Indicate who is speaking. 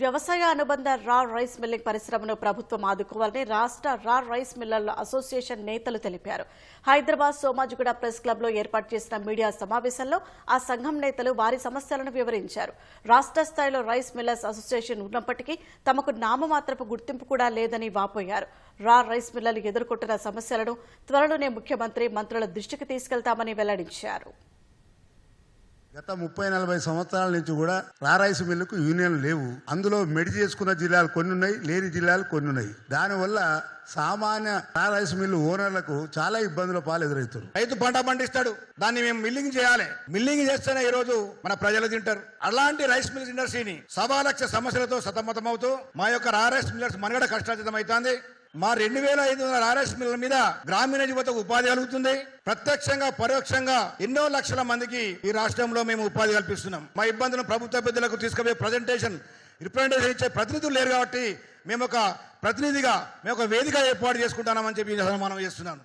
Speaker 1: వ్యవసాయ అనుబంధ రా రైస్ మిల్లింగ్ పరిశ్రమను ప్రభుత్వం ఆదుకోవాలని రాష్ట్ర రా రైస్ మిల్లర్ల అసోసియేషన్ నేతలు తెలిపారు. హైదరాబాద్ సోమాజిగూడ ప్రెస్ క్లబ్లో ఏర్పాటు చేసిన మీడియా సమావేశంలో ఆ సంఘం నేతలు వారి సమస్యలను వివరించారు. రాష్ట్ర స్థాయిలో రైస్ మిల్లర్స్ అసోసియేషన్ ఉన్నప్పటికీ తమకు నామమాత్రపు గుర్తింపు కూడా లేదని వాపోయారు. రా రైస్ మిల్లర్లు ఎదుర్కొంటున్న సమస్యలను త్వరలోనే ముఖ్యమంత్రి మంత్రుల దృష్టికి తీసుకెళ్తామని వెల్లడించారు.
Speaker 2: గత ముప్పై నలభై సంవత్సరాల నుంచి కూడా రారైస్ మిల్లుకు యూనియన్ లేవు. అందులో మెడి చేసుకున్న జిల్లాలు కొన్ని ఉన్నాయి లేని జిల్లాలు కొన్ని ఉన్నాయి. దానివల్ల సామాన్య రారైస్ మిల్లు ఓనర్లకు చాలా ఇబ్బందుల పాలు ఎదురవుతారు
Speaker 3: రైతు పంట పండిస్తాడు దాన్ని మేము మిల్లింగ్ చేయాలి. మిల్లింగ్ చేస్తేనే ఈ రోజు మన ప్రజలు తింటారు. అలాంటి రైస్ మిల్స్ ఇండస్ట్రీని సవా లక్ష సమస్యలతో సతమతమవుతూ మా యొక్క రారైస్ మిల్లర్స్ మనగడ కష్టార్జితం అవుతుంది మా రెండు వేల ఐదు వందల ఆర్ఎస్ మిల్ల మీద గ్రామీణ యువతకు ఉపాధి కలుగుతుంది. ప్రత్యక్షంగా పరోక్షంగా ఎన్నో లక్షల మందికి ఈ రాష్ట్రంలో మేము ఉపాధి కల్పిస్తున్నాం. మా ఇబ్బందులను ప్రభుత్వ పెద్దలకు తీసుకుపోయే ప్రజెంటేషన్ రిప్రజెంటేషన్ ఇచ్చే ప్రతినిధులు లేరు కాబట్టి మేము ఒక ప్రతినిధిగా మేము ఒక వేదిక ఏర్పాటు చేసుకుంటామని చెప్పి ఈ మనం చేస్తున్నాను.